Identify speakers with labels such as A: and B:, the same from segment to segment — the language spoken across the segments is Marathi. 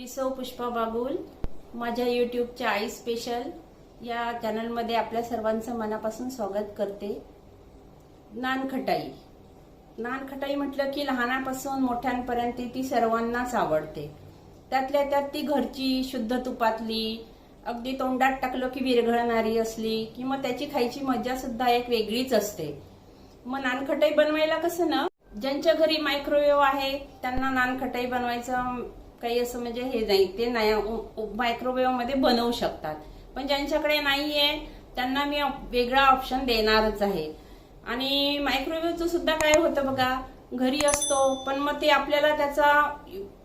A: मी सौ पुष्पा बागुल माझ्या यूट्यूबच्या आई स्पेशल या चॅनलमध्ये आपल्या सर्वांचं मनापासून स्वागत करते. नानखटाई. नानखटाई म्हटलं की लहानापासून मोठ्यांपर्यंत ती सर्वांनाच आवडते. त्यातल्या त्यात ती घरची शुद्ध तुपातली अगदी तोंडात टाकलं की विरघळणारी असली की मग त्याची खायची मजा सुद्धा एक वेगळीच असते. मग नानखटाई बनवायला कसं ना ज्यांच्या घरी मायक्रोवेव्ह आहे त्यांना नानखटाई बनवायचं काही असं म्हणजे हे नाही ते नाही मायक्रोवेव्हमध्ये बनवू शकतात. पण ज्यांच्याकडे नाहीये त्यांना मी वेगळा ऑप्शन देणारच आहे. आणि मायक्रोवेव्हचं सुद्धा काय होतं बघा घरी असतो पण मग ते आपल्याला त्याचा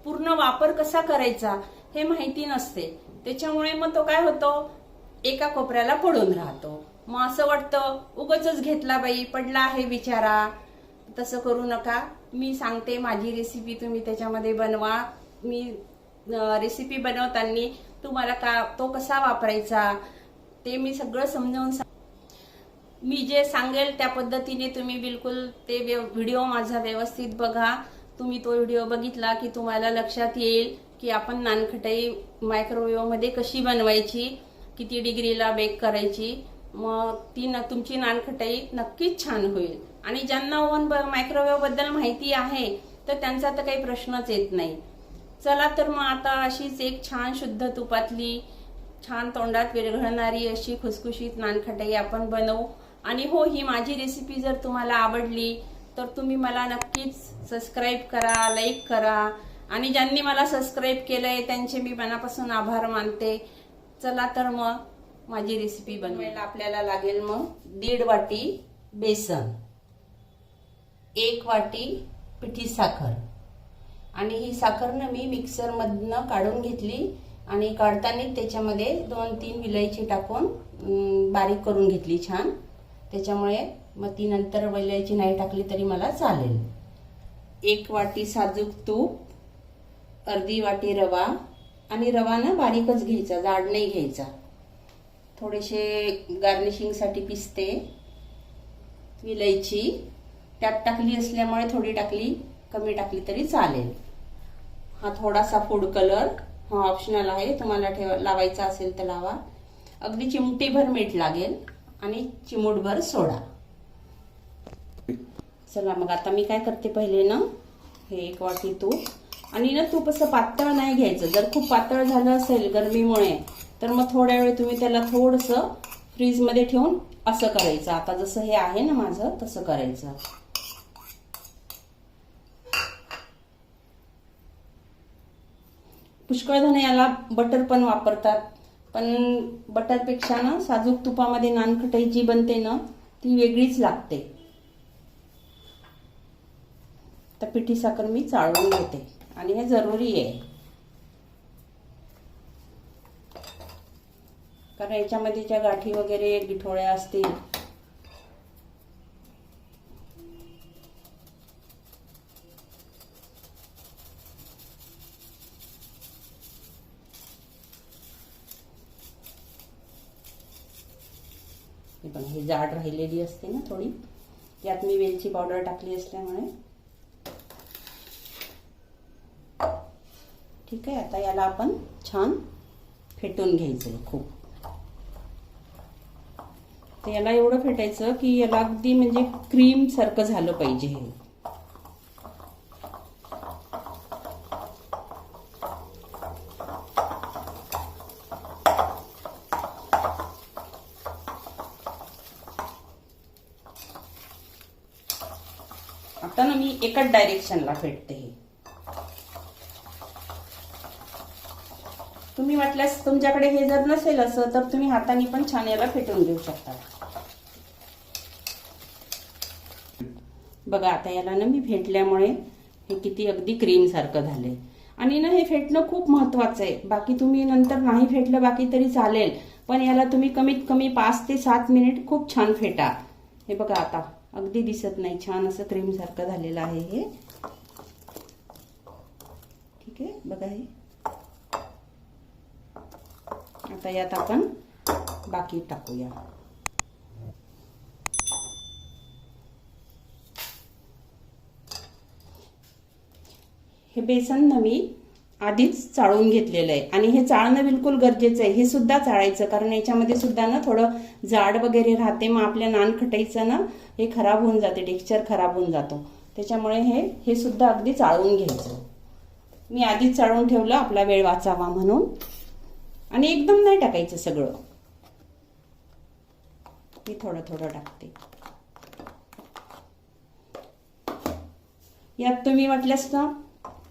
A: पूर्ण वापर कसा करायचा हे माहिती नसते. त्याच्यामुळे मग तो काय होतो एका कोपऱ्याला पडून राहतो. मग असं वाटतं उगच घेतला बाई पडला आहे बिचारा. तसं करू नका. मी सांगते माझी रेसिपी तुम्ही त्याच्यामध्ये बनवा. मी रेसिपी बनवताना तुम्हाला का तो कसा वापरायचा ते मी सगळं समजावून सांग मी जे सांगेल त्या पद्धतीने तुम्ही बिलकुल ते व्य- व्हिडिओ माझा व्यवस्थित बघा. तुम्ही तो व्हिडिओ बघितला की तुम्हाला लक्षात येईल की आपण नानखटाई मायक्रोवेव्हमध्ये कशी बनवायची किती डिग्रीला बेक करायची. मग ती न तुमची नानखटाई नक्कीच छान होईल. आणि ज्यांना ओव्हन ब मायक्रोवेव्हबद्दल माहिती आहे तर त्यांचा तर काही प्रश्नच येत नाही. चला तर मग आता अशीच एक छान शुद्ध तुपातली छान तोंडात विरघळणारी अशी खुसखुशीत नानखटाई आपण बनवू. आणि हो ही माझी रेसिपी जर तुम्हाला आवडली तर तुम्ही मला नक्कीच सबस्क्राईब करा लाईक करा. आणि ज्यांनी मला सबस्क्राईब केलंय त्यांचे मी मनापासून आभार मानते. चला तर मग माझी रेसिपी बनवायला आपल्याला लागेल मग दीड वाटी बेसन एक वाटी पिठी साखर. आणि ही साखर ना मी मिक्सरमधनं काढून घेतली आणि काढताना त्याच्यामध्ये दोन तीन विलायची टाकून बारीक करून घेतली छान. त्याच्यामुळे मग ती नंतर विलायची नाही टाकली तरी मला चालेल. एक वाटी साजूक तूप अर्धी वाटी रवा आणि रवा ना बारीकच घ्यायचा जाड नाही घ्यायचा. थोडेसे गार्निशिंगसाठी पिस्ते. विलायची त्यात टाकली असल्यामुळे थोडी टाकली कमी टाकली तरी चालेल. हा थोडासा फूड कलर हा ऑप्शनल आहे. तुम्हाला ठेवा लावायचा असेल तर लावा. अगदी चिमटीभर मीठ लागेल आणि चिमूटभर सोडा. चला मग आता मी काय करते पहिले ना हे एक वाटी तूप. आणि ना तूप असं पातळ नाही घ्यायचं. जर खूप पातळ झालं असेल गरमीमुळे तर मग थोड्या वेळ तुम्ही त्याला थोडंसं फ्रीजमध्ये ठेवून असं करायचं. आता जसं हे आहे ना माझं तसं करायचं. पुष्कळजण याला बटर पण वापरतात. पण बटरपेक्षा ना साजूक तुपामध्ये नानखटाई जी बनते ना ती वेगळीच लागते. तर पिठी साखर मी चाळून घेते. आणि हे जरुरी आहे. कारण याच्यामध्ये ज्या गाठी वगैरे गिठोळ्या असतील हे बघा ही जाड राहिलेली असते ना थोडी. यात मी वेलची पावडर टाकली असल्यामुळे. ठीक आहे आता याला आपण छान फेटून घ्यायचं खूप. तर याला एवढं फेटायचं की याला अगदी म्हणजे क्रीम सारखं झालं पाहिजे हे. आता ना मी एकच डायरेक्शनला फेटते हे तुम्ही वाटल्यास तुमच्याकडे हे जर नसेल असं तर तुम्ही हाताने पण छान याला फेटून घेऊ शकता. बघा आता याला ना मी फेटल्यामुळे हे किती अगदी क्रीम सारखं झालंय. आणि ना हे फेटणं खूप महत्वाचं आहे. बाकी तुम्ही नंतर नाही फेटलं बाकी तरी चालेल. पण याला तुम्ही कमीत कमी पाच ते सात मिनिट खूप छान फेटा. हे बघा आता. अगदी दिसत नाही. छान असं क्रीम सारखं झालेलं आहे हे. ठीक आहे, बघा हे. आता यात आपण बाकी टाकूया. हे बेसन ना मी आधीच चाळून घेतलेलं आहे. आणि हे चाळणं बिलकुल गरजेचं आहे. हे सुद्धा चाळायचं. कारण याच्यामध्ये सुद्धा ना थोडं जाड वगैरे राहते. मग आपल्या नानखटाईचं ना हे खराब होऊन जाते. टेक्स्चर खराब होऊन जातो. त्याच्यामुळे हे हे सुद्धा अगदी चाळून घ्यायचं. मी आधीच चाळून ठेवलं. आपला वेळ वाचावा म्हणून. आणि एकदम नाही टाकायचं सगळं. मी थोडं थोडं टाकते. यात तुम्ही वाटल्यास ना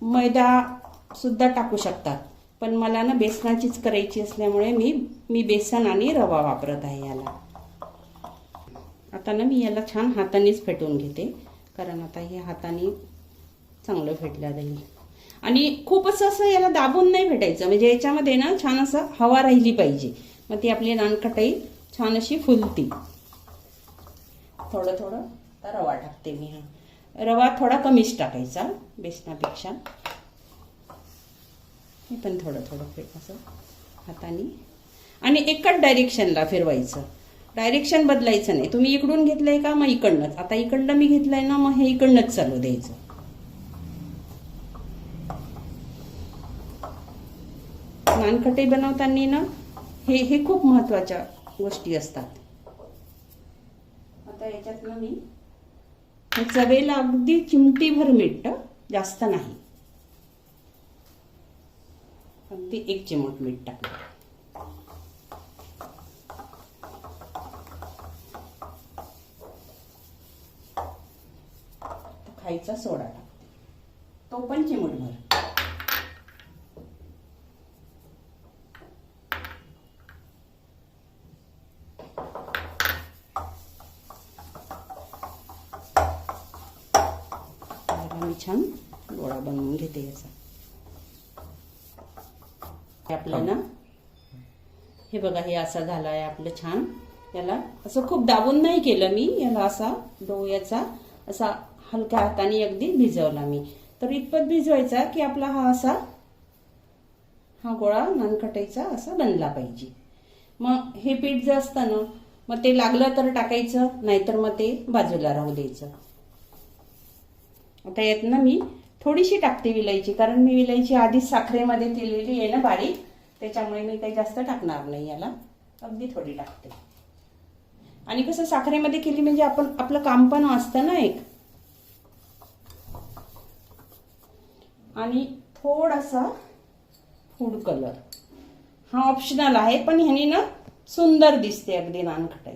A: मैदा सुद्धा टाकू शकतात. पण मला ना बेसनाचीच करायची असल्यामुळे मी मी बेसन आणि रवा वापरत आहे याला. आता ना मी याला छान हातानेच फेटून घेते. कारण आता हे हाताने चांगलं फेटलं जाईल. आणि खूप असं असं याला दाबून नाही फेटायचं. म्हणजे याच्यामध्ये ना छान असं हवा राहिली पाहिजे. मग ती आपली नानकटाई छान अशी फुलती. थोडं थोडं रवा टाकते मी हा. रवा थोडा कमीच टाकायचा बेसनापेक्षा. हे पण थोडं थोडं फेट असं हाताने. आणि एकच डायरेक्शनला फिरवायचं. डायरेक्शन बदलायचं नाही. तुम्ही इकडून घेतलंय का? मग इकडनंच. आता इकडनं मी घेतलंय ना मग हे इकडनंच चालू द्यायचं. नानखटे बनवताना ना हे हे खूप महत्त्वाच्या गोष्टी असतात. आता याच्यातनं मी चवेला अगदी चिमटीभर मीठ जास्त नाही. अगदी एक चिमूट मीठ टाकणार. खायचा सोडा टाकते. तो पण चिमूटभर भर. मी छान गोळा बनवून घेते याचा. आपलं ना हे बघा हे असा झाला आहे आपलं छान. याला असं खूप दाबून नाही केलं मी. याला असा डो याचा असा हलक्या हाताने अगदी भिजवला मी. तर इतपत भिजवायचा की आपला हा असा हा गोळा नानखटायचा असा बनला पाहिजे. मग हे पीठ जे असतं ना मग ते लागलं तर टाकायचं नाहीतर मग ते बाजूला राहू द्यायचं. आता यात ना मी थोडीशी टाकते विलायची कारण मी विलायची आधीच साखरेमध्ये केलेली आहे ना बारीक त्याच्यामुळे मी काही जास्त टाकणार नाही याला. अगदी थोडी टाकते. आणि कसं साखरेमध्ये केली म्हणजे आपण आपलं काम पण वाचतं ना एक. आणि थोडासा फूड कलर हा ऑप्शनल आहे पण ह्यानी ना सुंदर दिसते अगदी नानखटाई.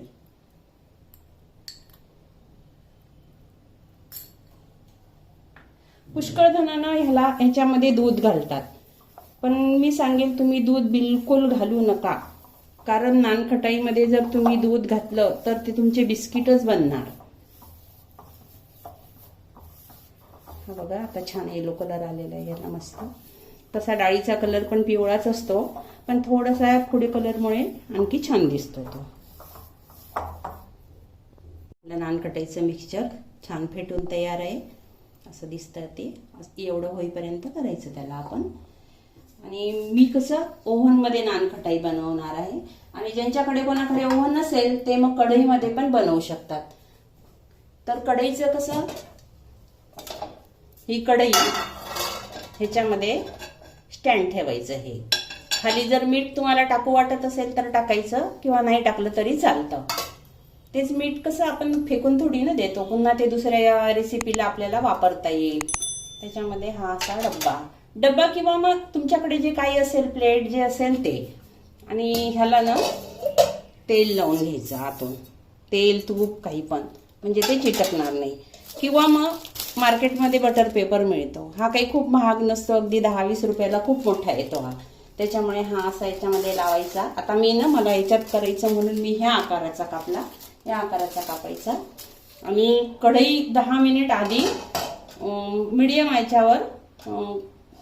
A: पुष्कळ जणांना ह्याला ह्याच्यामध्ये दूध घालतात. पण मी सांगेल तुम्ही दूध बिलकुल घालू नका. कारण नानखटाईमध्ये जर तुम्ही दूध घातलं तर ते तुमचे बिस्किटच बनणार. हा बघा आता छान येलो कलर आलेला आहे याला मस्त. तसा डाळीचा कलर पण पिवळाच असतो पण थोडासा पुढे कलरमुळे आणखी छान दिसतो तो. नानखटाईचं मिक्सचर छान फेटून तयार आहे. असं दिसतं ते. एवढं होईपर्यंत करायचं त्याला आपण. आणि मी कसं ओव्हनमध्ये नानखटाई बनवणार आहे. आणि ज्यांच्याकडे कोणाकडे ओव्हन नसेल ते मग कढईमध्ये पण बनवू शकतात. तर कढईचं कसं ही कढई ह्याच्यामध्ये स्टँड ठेवायचं हे. खाली जर मीठ तुम्हाला टाकू वाटत असेल तर टाकायचं किंवा नाही टाकलं तरी चालतं. तेच मीठ कसं आपण फेकून थोडी ना देतो. पुन्हा ते दुसऱ्या रेसिपीला आपल्याला वापरता येईल. त्याच्यामध्ये हा असा डब्बा. डब्बा किंवा मग तुमच्याकडे जे काही असेल प्लेट जे असेल ते. आणि ह्याला ना तेल लावून घ्यायचं आतून. तेल तूप काही पण. म्हणजे ते चिटकणार नाही. किंवा मग मार्केटमध्ये बटर पेपर मिळतो. हा काही खूप महाग नसतो. अगदी दहा वीस रुपयाला खूप मोठा येतो हा. त्याच्यामुळे हा असा याच्यामध्ये लावायचा. आता मी ना मला याच्यात करायचं म्हणून मी ह्या आकाराचा कापला. या आकाराचा कापायचा. आणि कढई दहा मिनिट आधी मीडियम याच्यावर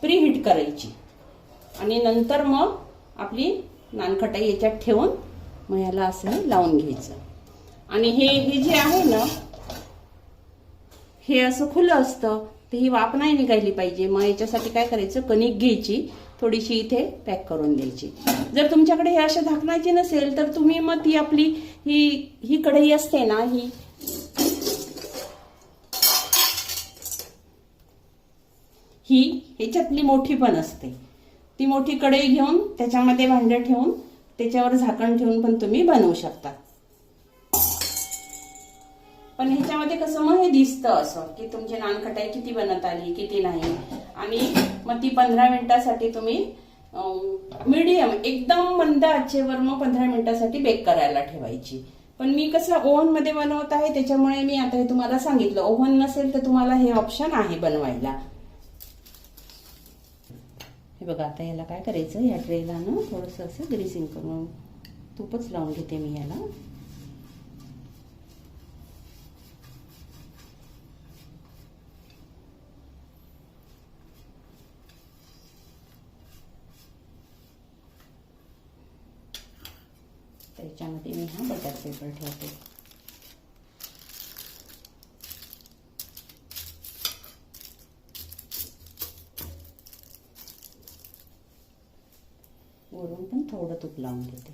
A: प्रीहीट करायची. आणि नंतर मग आपली नानखटाई याच्यात ठेवून मग याला असं लावून घ्यायचं. आणि हे हे जे आहे ना हे असं खुलं असतं तर ही वाफ नाही निघायली पाहिजे. मग याच्यासाठी काय करायचं? कणिक घ्यायची. थोडीशी इथे पॅक करून द्यायची. जर तुमच्याकडे हे अशा झाकणायची नसेल तर तुम्ही मग ती आपली ही ही कढई असते ना ही. ही ह्याच्यातली मोठी पण असते. ती मोठी कढई घेऊन त्याच्यामध्ये भांडं ठेवून त्याच्यावर झाकण ठेवून पण तुम्ही बनवू शकता. दिसतं असं की तुमची नानखटाई किती बनत आली किती नाही. आणि मग ती पंधरा मिनिटासाठी तुम्ही मीडियम एकदम मंद आचेवर मग पंधरा मिनिटासाठी बेक करायला ठेवायची. पण मी कसं ओव्हनमध्ये बनवत आहे त्याच्यामुळे मी आता हे तुम्हाला सांगितलं. ओव्हन नसेल तर तुम्हाला हे ऑप्शन आहे बनवायला. हे बघा आता याला काय करायचं? या ट्रेला ना थोडंसं असं ग्रीसिंग करून तूपच लावून घेते मी याला. त्याच्यामध्ये मी हा बटर पेपर ठेवते. वरून पण थोडं तूप लावून घेते.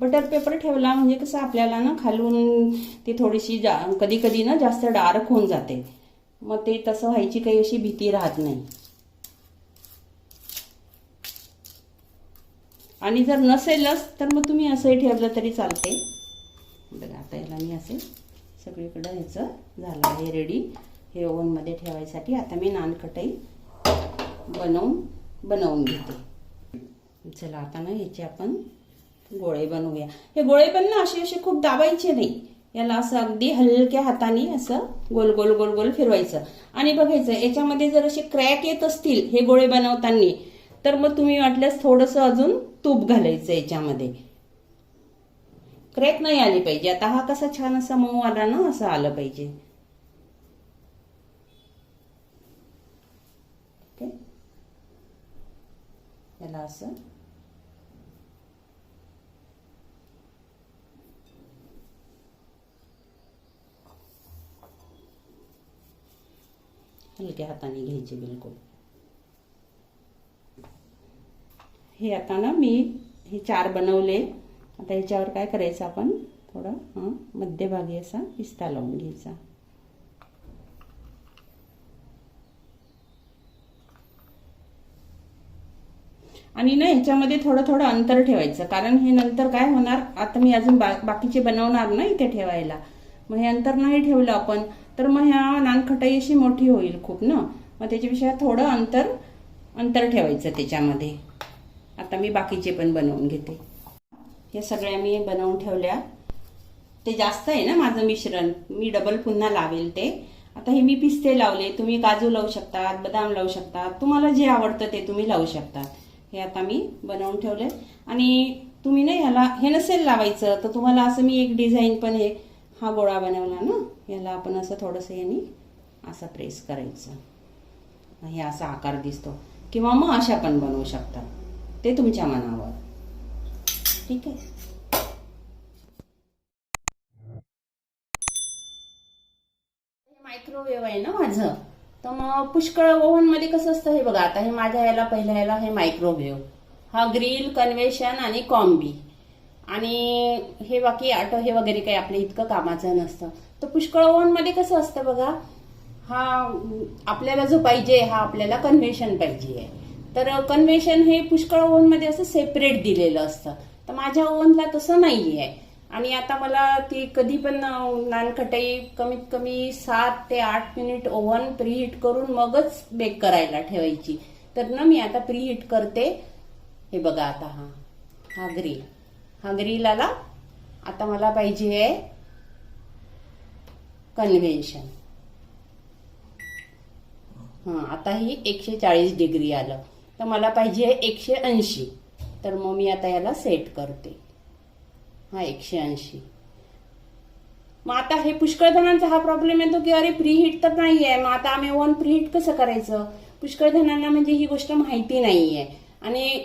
A: बटर पेपर ठेवला म्हणजे कसं आपल्याला ना खालून ती थोडीशी जा कधी कधी ना जास्त डार्क होऊन जाते. मग ते तसं व्हायची काही अशी भीती राहत नाही. आणि जर नसेलच तर मग तुम्ही असंही ठेवलं तरी चालते. बघा आता याला मी असे सगळीकडं ह्याचं झालं आहे रेडी हे ओव्हनमध्ये ठेवायसाठी आता मी नानकटई बनवून बनवून घेते. चला आता ना ह्याचे आपण गोळे बनवूया. हे गोळे पण ना असे असे खूप दाबायचे नाही. याला असं अगदी हलक्या हाताने असं गोल गोल गोल गोल फिरवायचं. आणि बघायचं याच्यामध्ये जर असे क्रॅक येत असतील हे गोळे बनवताना तर मग तुम्ही वाटल्यास थोडंसं अजून तूप घालायचं याच्यामध्ये. क्रॅक नाही आली पाहिजे. आता हा कसा छान असा मऊ आला ना असं आलं पाहिजे. त्याला याला असं. हलक्या हाताने घ्यायचे बिलकुल. हे आता ना मी हे चार बनवले. आता ह्याच्यावर काय करायचं आपण? थोडं हां मध्यभागी असा पिस्ता लावून घ्यायचा. आणि ना ह्याच्यामध्ये थोडं थोडं अंतर ठेवायचं. कारण हे नंतर काय होणार? आता मी अजून बा बाकीचे बनवणार ना इथे ठेवायला. मग हे अंतर नाही ठेवलं आपण तर मग ह्या नानखटाई अशी मोठी होईल खूप ना? मग त्याच्यापेक्षा थोडं अंतर अंतर ठेवायचं त्याच्यामध्ये. आता मी बाकीचे पण बनवून घेते. हे सगळ्या मी बनवून ठेवल्या. ते जास्त आहे ना माझं मिश्रण? मी डबल पुन्हा लावेल ते. आता हे मी पिस्ते लावले. तुम्ही काजू लावू शकतात बदाम लावू शकतात. तुम्हाला जे आवडतं ते तुम्ही लावू शकतात. हे आता मी बनवून ठेवले. आणि तुम्ही ना ह्याला हे नसेल लावायचं तर तुम्हाला असं मी एक डिझाईन पण हे हा गोळा बनवला ना याला आपण असं थोडंसं यांनी असं प्रेस करायचं. हे असा आकार दिसतो. किंवा मग अशा पण बनवू शकतात ते तुमच्या मनावर. ठीक आहे? मायक्रोवेव्ह आहे ना माझं. तर मग पुष्कळ ओव्हनमध्ये कसं असतं हे बघा आता हे माझ्या ह्याला पहिल्या ह्याला हे मायक्रोवेव्ह हा ग्रिल कन्व्हेशन आणि कॉम्बी आणि हे बाकी ऑटो हे वगैरे काही आपल्या इतकं कामाचं नसतं. तर पुष्कळ ओव्हनमध्ये कसं असतं बघा हा आपल्याला जो पाहिजे हा आपल्याला कन्व्हेशन पाहिजे आहे. तर कन्व्हेशन हे पुष्कळ ओव्हनमध्ये असं सेपरेट दिलेलं असतं. तर माझ्या ओव्हनला तसं नाही आहे आणि आता मला ती कधी पण नानखटाई कमीत कमी सात ते आठ मिनिट ओव्हन प्रीहीट करून मगच बेक करायला ठेवायची. तर ना मी आता प्रीहीट करते. हे बघा आता हा. हा ग्रील हा ग्रील आला. आता मला पाहिजे आहे कन्व्हेन्शन. हां आता ही एकशे चाळीस डिग्री आलं. तर मला पाहिजे एकशे ऐंशी. तर मग मी आता याला सेट करते. हा एकशे ऐंशी. मग आता हे पुष्कळधनांचा हा प्रॉब्लेम येतो की अरे प्रीहीट तर नाही आहे मग आता आम्ही ओव्हन प्रीहीट कसं करायचं? पुष्कळधनांना म्हणजे ही गोष्ट माहिती नाही आहे आणि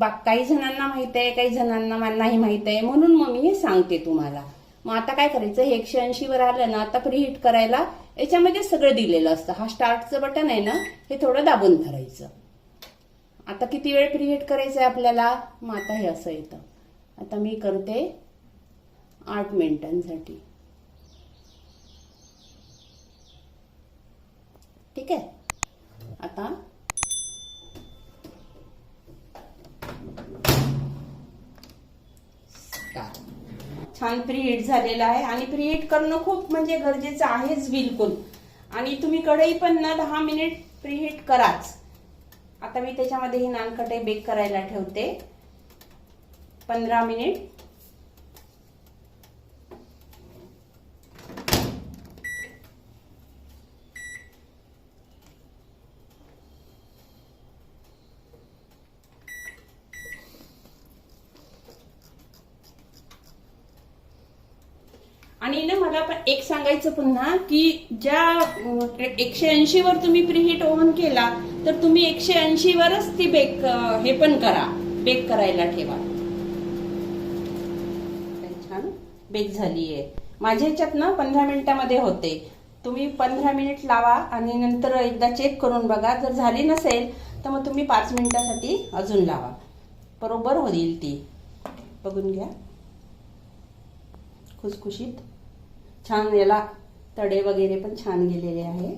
A: काही जणांना माहीत आहे काही जणांना नाही माहीत आहे. म्हणून मग मी हे सांगते तुम्हाला. मग आता काय करायचं? हे एकशे ऐंशी वर आलं ना आता प्रीहीट करायला याच्यामध्ये सगळं दिलेलं असतं. हा स्टार्टचं बटन आहे ना हे थोडं दाबून धरायचं. आता किती वेळ प्रीहीट करायचं आहे आपल्याला? मग आता हे असं येतं. आता मी करते आठ मिनिटांसाठी. ठीक आहे? आता छान प्रीहीट झालेला आहे आणि प्रीहीट करणं खूप म्हणजे गरजेचं आहेच बिलकुल. आणि तुम्ही कढई पण ना दहा मिनिट प्रीहीट कराच. आता मी त्याच्यामध्ये ही नानकटे बेक करायला ठेवते. पंधरा मिनिट. आणि ना मला पण एक सांगायचं पुन्हा की ज्या एकशे ऐंशी वर तुम्ही प्रीहीट ओव्हन केला तर तुम्ही एकशे ऐंशी वरच ती बेक हे पण करा. बेक करायला ठेवा. छान? बेक झाली आहे माझ्या ह्याच्यात ना पंधरा मिनिटामध्ये होते. तुम्ही पंधरा मिनिट लावा आणि नंतर एकदा चेक करून बघा. जर झाली नसेल तर मग तुम्ही पाच मिनिटासाठी अजून लावा. बरोबर होईल ती. बघून घ्या. खुसखुशीत. छान याला तडे वगैरे पण छान गेलेले आहे.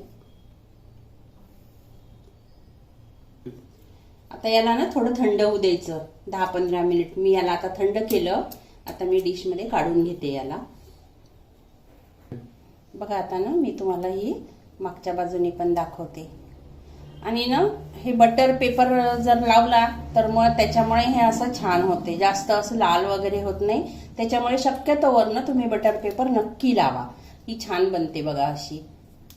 A: आता याला ना थोडं थंड होऊ द्यायचं. दहा पंधरा मिनिट. मी याला आता थंड केलं. आता मी डिशमध्ये काढून घेते याला. बघा आता ना मी तुम्हाला ही मागच्या बाजूने पण दाखवते. आणि ना हे बटर पेपर जर लावला तर मग त्याच्यामुळे हे असं छान होते. जास्त असं लाल वगैरे होत नाही. त्याच्यामुळे शक्यतोवर ना तुम्ही बटर पेपर नक्की लावा. ही छान बनते बघा अशी.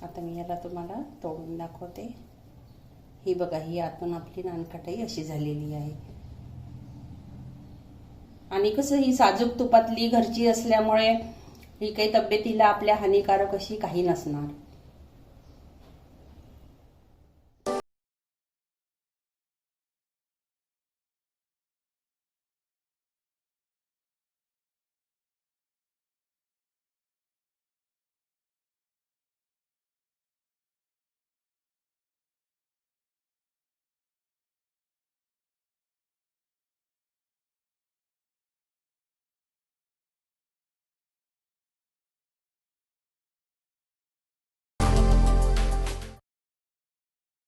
A: आता मी याला तुम्हाला तोडून दाखवते. ही बघा ही आतून आपली नानकटाई अशी झालेली आहे. आणि कसं ही साजूक तुपातली घरची असल्यामुळे ही काही तब्येतीला आपल्या हानिकारक अशी काही नसणार.